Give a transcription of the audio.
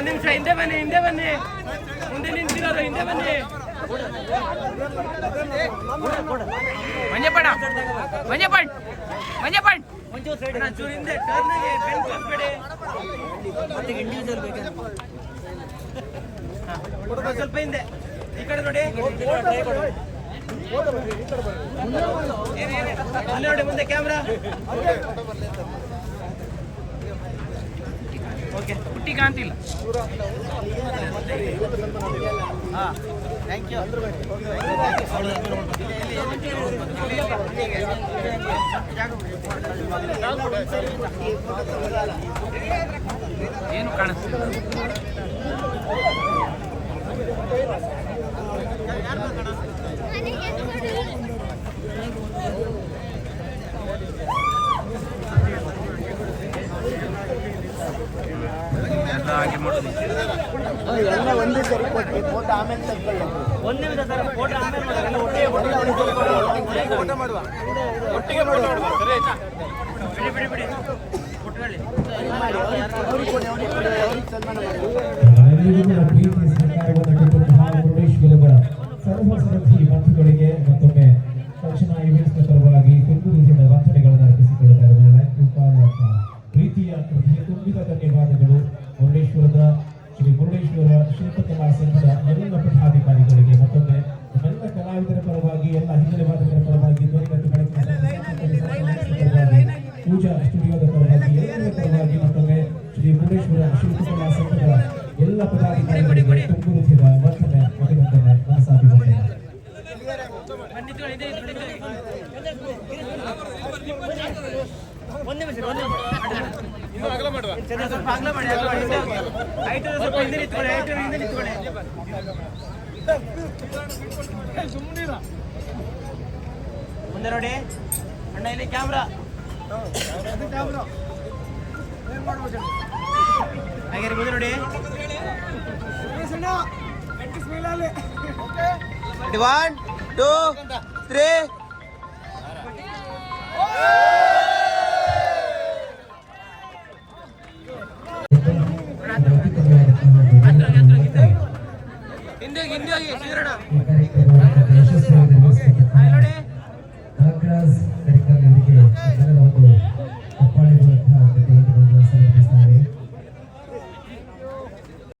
ಒಂದ್ ನಿಮಿಷ ಹಿಂದೆ ಬನ್ನಿ ಹಿಂದೆ ಬನ್ನಿ. ಮುಂದೆ ನಿಂತಿರೋದು ಹಿಂದೆ ಬನ್ನಿ. ಮಂಜಪ್ಪಣ್ಣ ಮಂಜಪ್ಪಣ್ಣ ಮಂಜಪ್ಪಣ್ಣ ಅಣ್ಣ, ಚೂರು ಹಿಂದೆ ಟರ್ನಿಗೆ ಪೆನ್ ಕಲ್ಸ್ಬೇಡಿ ಹಾ, ಒಂದ್ ಸ್ವಲ್ಪ ಹಿಂದೆ. ಈ ಕಡೆ ನೋಡಿ. ನೋಡಿ ಮುಂದೆ ಕ್ಯಾಮ್ರಾ ಓಕೆ ಹುಟ್ಟಿ ಕಾಣ್ತಿಲ್ಲ ಹಾ. ಥ್ಯಾಂಕ್ ಯು ಏನು ಕಾಣಿಸ್ತಿಲ್ಲ ಎಲ್ಲ ಒಂದೇ ಆಮೇಲೆ ತಗೊಳ್ಳಿ ಒಂದೇ ಆಮೇಲೆ. ಒಟ್ಟಿಗೆ ಒಟ್ಟಿಗೆ ಸರಿ ಬಿಡಿ ಬಿಡಿ ಮತ್ತೊಮ್ಮೆ ಇವೆಂಟ್ಸ್ ಪರವಾಗಿ ಪ್ರೀತಿಯ ಕೃತಿಯ ತುಂಬಿದ ಧನ್ಯವಾದಗಳು ಮುರುಡೇಶ್ವರದ ಶ್ರೀ ಮುರುಡೇಶ್ವರ ಶಿಲ್ಪಕಲಾ ಸಂಘದ ಎಲ್ಲ ಪಠಾಧಿಕಾರಿಗಳಿಗೆ ಮತ್ತೊಮ್ಮೆ ಎಲ್ಲ ಕಲಾವಿದರ ಪರವಾಗಿ ಎಲ್ಲ ಹಿನ್ನೆಲೆ ವಾದಕರ ಪರವಾಗಿ ಪೂಜಾ ಸ್ಟುಡಿಯೋದ ಪರವಾಗಿ ಎಲ್ಲರ ಪರವಾಗಿ ಮತ್ತೊಮ್ಮೆ ಶ್ರೀ ಮುರುಡೇಶ್ವರ ಶಿಲ್ಪಕಲಾ ಸಂಘದ ಎಲ್ಲ ಪದಾಧಿಕಾರಿಗಳಿಗೆ ತುಂಬು ಮತ್ತೊಮ್ಮೆ ಅಭಿನಂದನೆ ಮನಸಾಭಿವಂದನೆ ಹಿಂದೆ ಮುಂದೆ ನೋಡಿ ಅಣ್ಣ ಇಲ್ಲಿ ಕ್ಯಾಮ್ರಾ ಹಾಗೆ ಮುಂದೆ ನೋಡಿ ಒನ್ ಟೂ ತ್ರೀ ಹಿಂದೆ ಹೋಗಿ. ಹಿಂದೆ ಹೋಗಿ